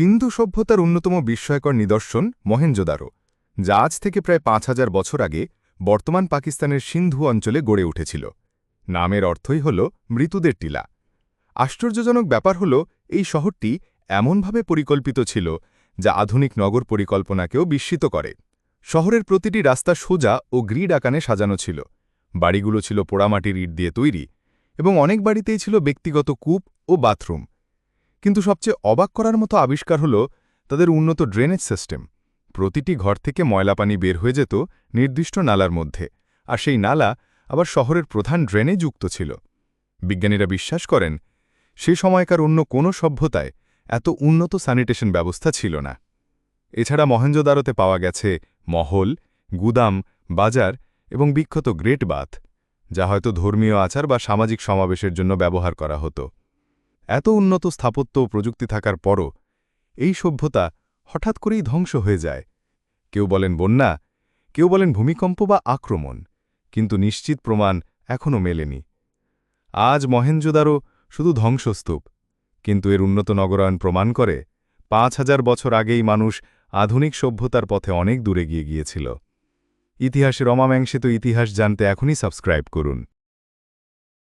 সিন্ধু সভ্যতার অন্যতম বিস্ময়কর নিদর্শন মহেঞ্জোদারো, যা আজ থেকে প্রায় পাঁচ হাজার বছর আগে বর্তমান পাকিস্তানের সিন্ধু অঞ্চলে গড়ে উঠেছিল। নামের অর্থই হল মৃতুদের টিলা। আশ্চর্যজনক ব্যাপার হল, এই শহরটি এমনভাবে পরিকল্পিত ছিল, যা আধুনিক নগর পরিকল্পনাকেও বিস্মিত করে। শহরের প্রতিটি রাস্তা সোজা ও গ্রিড আকানে সাজানো ছিল। বাড়িগুলো ছিল পোড়ামাটির ইট দিয়ে তৈরি এবং অনেক বাড়িতেই ছিল ব্যক্তিগত কূপ ও বাথরুম। কিন্তু সবচেয়ে অবাক করার মতো আবিষ্কার হল তাদের উন্নত ড্রেনেজ সিস্টেম। প্রতিটি ঘর থেকে ময়লা পানি বের হয়ে যেত নির্দিষ্ট নালার মধ্যে, আর সেই নালা আবার শহরের প্রধান ড্রেনে যুক্ত ছিল। বিজ্ঞানীরা বিশ্বাস করেন, সে সময়কার অন্য কোনো সভ্যতায় এত উন্নত স্যানিটেশন ব্যবস্থা ছিল না। এছাড়া মহেঞ্জোদারোতে পাওয়া গেছে মহল, গুদাম, বাজার এবং বিখ্যাত গ্রেট বাথ, যা হয়তো ধর্মীয় আচার বা সামাজিক সমাবেশের জন্য ব্যবহার করা হতো। এত উন্নত স্থাপত্য ও প্রযুক্তি থাকার পরও এই সভ্যতা হঠাৎ করেই ধ্বংস হয়ে যায়। কেউ বলেন বন্যা, কেউ বলেন ভূমিকম্প বা আক্রমণ, কিন্তু নিশ্চিত প্রমাণ এখনও মেলেনি। আজ মহেঞ্জোদারো শুধু ধ্বংসস্তূপ, কিন্তু এর উন্নত নগরায়ন প্রমাণ করে পাঁচ হাজার বছর আগেই মানুষ আধুনিক সভ্যতার পথে অনেক দূরে গিয়ে গিয়েছিল। ইতিহাসের অমামাংসিত ইতিহাস জানতে এখনই সাবস্ক্রাইব করুন।